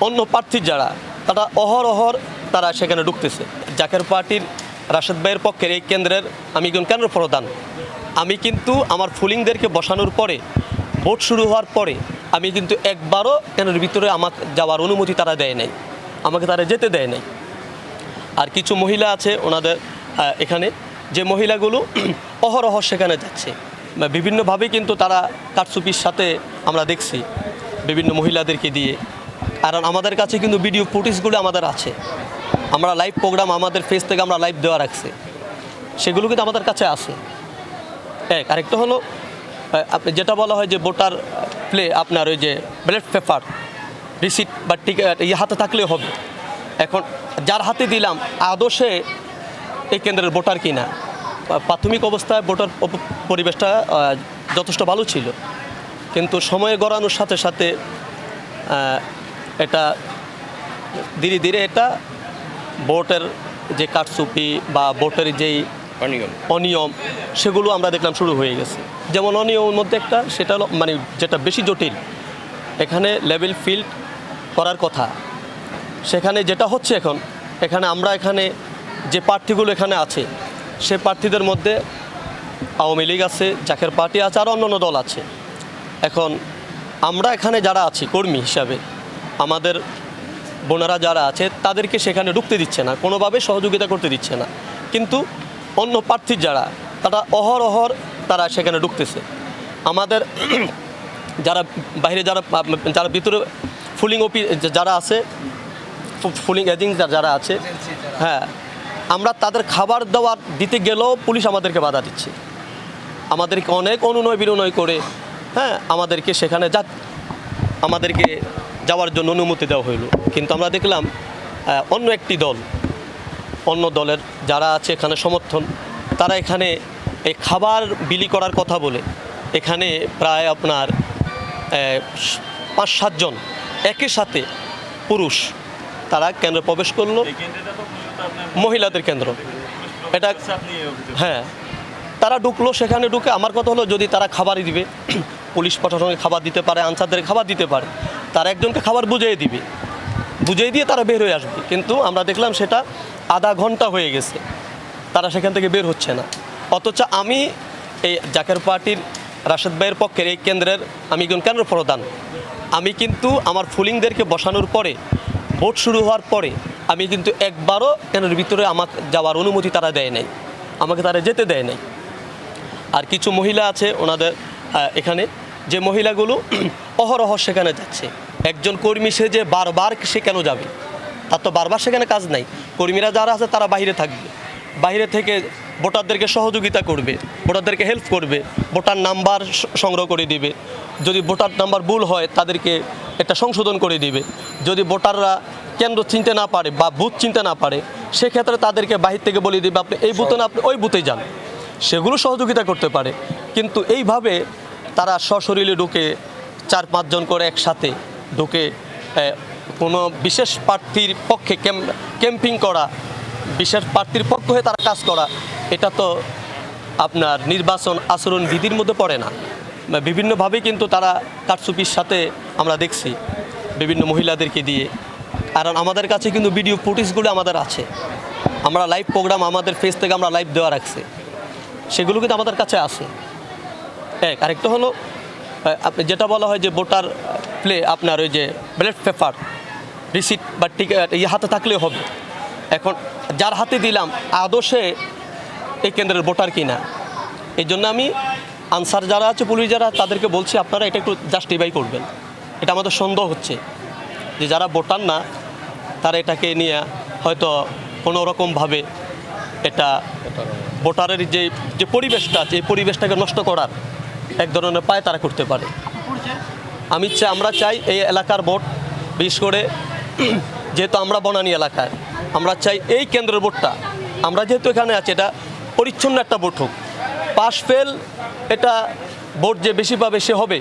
অন্য প্রার্থী যারা, তারা অহরহর তারা সেখানে ঢুকতেছে। জাকের পার্টির রাশেদ ভাইয়ের পক্ষের এই কেন্দ্রের আমি একজন কেন্দ্র প্রধান। আমি কিন্তু আমার ফুলিংদেরকে বসানোর পরে, ভোট শুরু হওয়ার পরে, আমি কিন্তু একবারও কেন্দ্রের ভিতরে আমার যাওয়ার অনুমতি তারা দেয় নাই। আমাকে তারা যেতে দেয় নাই। আর কিছু মহিলা আছে ওনাদের এখানে। যে মহিলাগুলো অহরহ সেখানে যাচ্ছে। বিভিন্নভাবে কিন্তু তারা কারচুপির সাথে আমরা দেখছি। বিভিন্ন মহিলাদেরকে দিয়ে। কারণ আমাদের কাছে কিন্তু ভিডিও ফুটেজগুলো আমাদের আছে। আমরা লাইভ প্রোগ্রাম আমাদের ফেস থেকে আমরা লাইভ দেওয়া রাখছি। সেগুলো কিন্তু আমাদের কাছে আছে। এক, আরেকটা হলো আপনি যেটা বলা হয় যে ভোটার প্লে আপনার ওই যে ব্যালেট পেপার রিসিট বা টিকিট ইয়ে হাতে থাকলে হবে। এখন যার হাতে দিলাম আদর্শে এই কেন্দ্রের ভোটার কিনা? প্রাথমিক অবস্থায় ভোটার পরিবেশটা যথেষ্ট ভালো ছিল। কিন্তু সময় গড়ানোর সাথে সাথে এটা ধীরে ধীরে এটা ভোটের যে কারচুপি বা ভোটের যেই অনিয়ম। অনিয়ম সেগুলো আমরা দেখলাম শুরু হয়ে গেছে। যেমন অনিয়মের মধ্যে একটা সেটা মানে যেটা বেশি জটিল এখানে লেভেল ফিল্ড করার কথা। সেখানে যেটা হচ্ছে এখন এখানে আমরা এখানে যে প্রার্থীগুলো এখানে আছে সে প্রার্থীদের মধ্যে আওয়ামী লীগ আছে জাকের পার্টি আছে আর অন্যান্য দল আছে। এখন আমরা এখানে যারা আছি কর্মী হিসাবে আমাদের বোনেরা যারা আছে, তাদেরকে সেখানে ঢুকতে দিচ্ছে না, কোনোভাবে সহযোগিতা করতে দিচ্ছে না। কিন্তু অন্য প্রার্থী যারা, তারা অহরহর তারা সেখানে ঢুকতেছে। আমাদের যারা বাইরে যারা যারা ভিতরে ফুলিং অফিস যারা আছে ফুলিং এজেন্ট যারা আছে হ্যাঁ আমরা তাদের খাবার দাবার দিতে গেলেও পুলিশ আমাদেরকে বাধা দিচ্ছে। আমাদেরকে অনেক অনুনয় বিনয় করে হ্যাঁ আমাদেরকে সেখানে যা, আমাদেরকে যাওয়ার জন্য অনুমতি দেওয়া হইল। কিন্তু আমরা দেখলাম অন্য একটি দল অন্য দলের যারা আছে এখানে সমর্থন তারা এখানে এই খাবার বিলি করার কথা বলে। এখানে প্রায় আপনার পাঁচ সাতজন একই সাথে পুরুষ তারা কেন্দ্রে প্রবেশ করল। মহিলাদের কেন্দ্র। এটা হ্যাঁ তারা ঢুকলো সেখানে ঢুকে আমার কথা হলো যদি তারা খাবারই দিবে পুলিশ প্রশাসনকে খাবার দিতে পারে আনসারদের খাবার দিতে পারে। তারা একজনকে খাবার বুঝিয়ে দিবে। বুঝিয়ে দিয়ে তারা বের হয়ে আসবে। কিন্তু আমরা দেখলাম সেটা আধা ঘণ্টা হয়ে গেছে। তারা সেখান থেকে বের হচ্ছে না। অথচ আমি এই জাকের পার্টির, রাশেদ ভাইয়ের পক্ষের এই কেন্দ্রের আমি একজন কেন্দ্র প্রধান। আমি কিন্তু আমার ফুলিংদেরকে বসানোর পরে, ভোট শুরু হওয়ার পরে, আমি কিন্তু একবারও কেন্দ্রের ভিতরে আমার যাওয়ার অনুমতি তারা দেয় নাই। আমাকে তারা যেতে দেয় নাই। আর কিছু মহিলা আছে ওনাদের এখানে। যে মহিলাগুলো অহরহ সেখানে যাচ্ছে। একজন কর্মী সে যে বারবার সে কেন যাবে? তার তো বারবার সেখানে কাজ নাই। কর্মীরা যারা আছে তারা বাইরে থাকবে। বাইরে থেকে ভোটারদেরকে সহযোগিতা করবে, ভোটারদেরকে হেল্প করবে, ভোটার নাম্বার সংগ্রহ করে দিবে। যদি ভোটার নাম্বার ভুল হয়, তাদেরকে এটা সংশোধন করে দিবে। যদি ভোটাররা কেন্দ্র চিনতে না পারে বা বুথ চিনতে না পারে, সেক্ষেত্রে তাদেরকে বাহির থেকে বলে দিবে, আপনি এই বুথে না, আপনি ওই বুথে যান। সেগুলো সহযোগিতা করতে পারে। কিন্তু এইভাবে তারা সশরীরে ঢুকে চার পাঁচজন করে একসাথে ঢুকে কোনো বিশেষ প্রার্থীর পক্ষে ক্যাম্প করা, বিশেষ প্রার্থীর পক্ষ হয়ে তারা কাজ করা, এটা তো আপনার নির্বাচন আচরণ বিধির মধ্যে পড়ে না। বিভিন্নভাবে কিন্তু তারা কারচুপির সাথে আমরা দেখছি বিভিন্ন মহিলাদেরকে দিয়ে। কারণ আমাদের কাছে কিন্তু ভিডিও ফুটেজগুলো আমাদের আছে। আমরা লাইভ প্রোগ্রাম আমাদের ফেস থেকে আমরা লাইভ দেওয়া রাখছি। সেগুলো কিন্তু আমাদের কাছে আছে। এক। আরেকটা হলো আপনি যেটা বলা হয় যে ভোটার প্লে আপনার ওই যে ব্যালেট পেপার রিসিট বা টিকিট ইয়ে হাতে থাকলেও হবে। এখন যার হাতে দিলাম আদর্শে এই কেন্দ্রের ভোটার কিনা? এই জন্য আমি আনসার যারা আছে, পুলিশ যারা, তাদেরকে বলছি আপনারা এটা একটু জাস্টিফাই করবেন। এটা আমাদের সন্দেহ হচ্ছে যে যারা ভোটার না, তারা এটাকে নিয়ে হয়তো কোনো রকমভাবে এটা ভোটারের যে যে পরিবেশটা আছে, এই পরিবেশটাকে নষ্ট করার এক ধরনের পায় তারা করতে পারে। আমি চাই আমরা চাই এই এলাকার ভোট, বিশেষ করে যেহেতু আমরা বনানী এলাকায়, আমরা চাই এই কেন্দ্রের ভোটটা। আমরা যেহেতু এখানে আছি, এটা পরিচ্ছন্ন একটা ভোট হোক। পাশ ফেল এটা ভোট যে বেশি পাবে সে হবে।